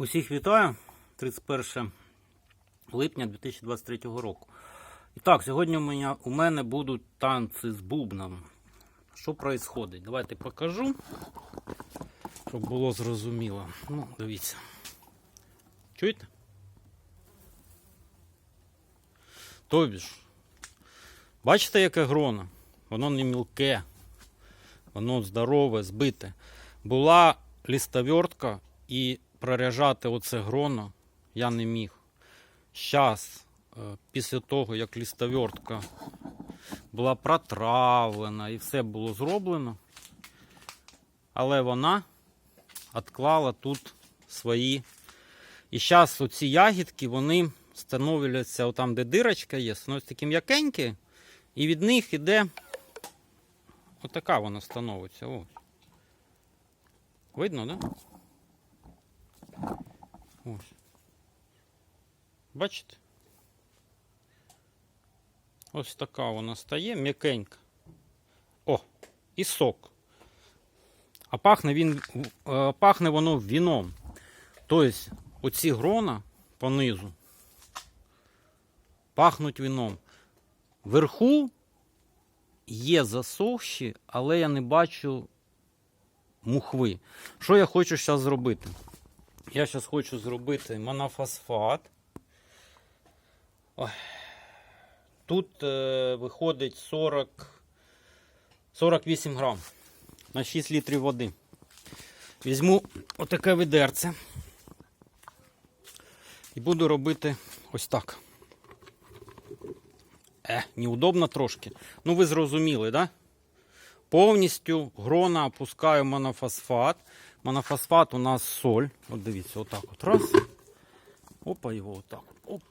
Усіх вітаю 31 липня 2023 року. І так, сьогодні у мене, у мене будуть танці з бубном. Що відбувається? Давайте покажу, щоб було зрозуміло. Ну, дивіться. Чуєте? Тобі ж, бачите, яке гроно? Воно не мілке, воно здорове, збите. Була лістовертка і проряжати оце гроно я не міг. Зараз, після того, як лістовертка була протравлена і все було зроблено, але вона відклала тут свої. І зараз оці ягідки, вони становляться отам, де дирочка є, становляться такі м'якенькі, і від них іде отака вона становиться. Ось. Видно, так? Да? Ось. Бачите? Ось така вона стає, м'якенька. О, і сок. А пахне він, е, пахне воно віном. Тобто, оці грона понизу пахнуть віном. Вверху є засохші, але я не бачу мухви. Що я хочу зараз зробити? Я зараз хочу зробити монофосфат. Тут е, виходить 40, 48 грам на 6 літрів води. Візьму отаке відерце і буду робити ось так. Е, неудобно трошки. Ну, ви зрозуміли, да? Повністю грона опускаю монофосфат. Монофосфат у нас соль. От дивіться, отак от. Раз. Опа, його отак. от. Оп.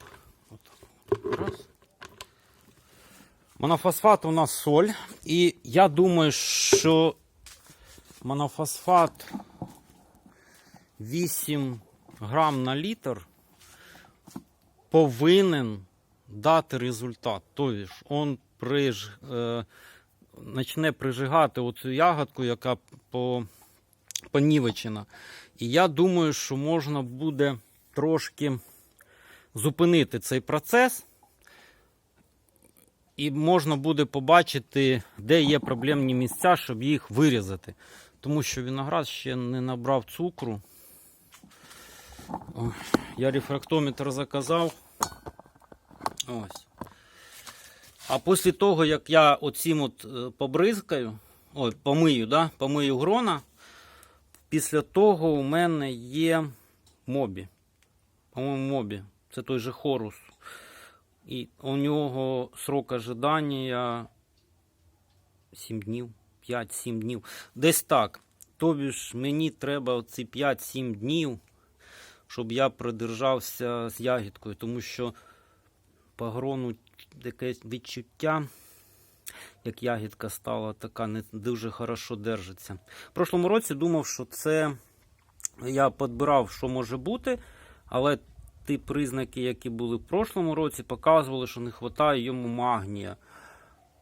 Отак. Раз. Монофосфат у нас соль. І я думаю, що монофосфат 8 грам на літр повинен дати результат. Тобто, він приж, е, почне прижигати оцю ягодку, яка по, понівечена. І я думаю, що можна буде трошки зупинити цей процес. І можна буде побачити, де є проблемні місця, щоб їх вирізати. Тому що виноград ще не набрав цукру. Ой, Я рефрактометр заказав. Ось. А після того, як я оцім от е, побризкаю, ой, помию, да? помию грона, після того у мене є мобі. По-моєму, мобі. Це той же хорус. І у нього срок ожидання 7 днів, 5-7 днів. Десь так. Тобі ж мені треба ці 5-7 днів, щоб я придержався з ягідкою, тому що по грону таке відчуття, як ягідка стала така, не дуже хорошо держиться. В прошлому році думав, що це я підбирав, що може бути, але ті признаки, які були в прошлому році, показували, що не вистачає йому магнія.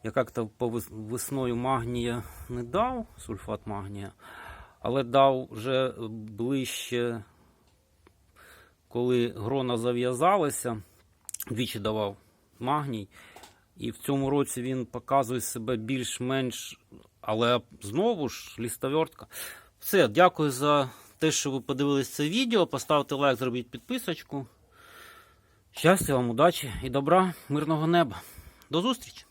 Я як-то весною магнія не дав, сульфат магнія, але дав вже ближче, коли грона зав'язалися, двічі давав магній. І в цьому році він показує себе більш-менш, але знову ж лістовертка. Все, дякую за те, що ви подивились це відео. Поставте лайк, зробіть підписочку. Щастя вам, удачі і добра, мирного неба. До зустрічі!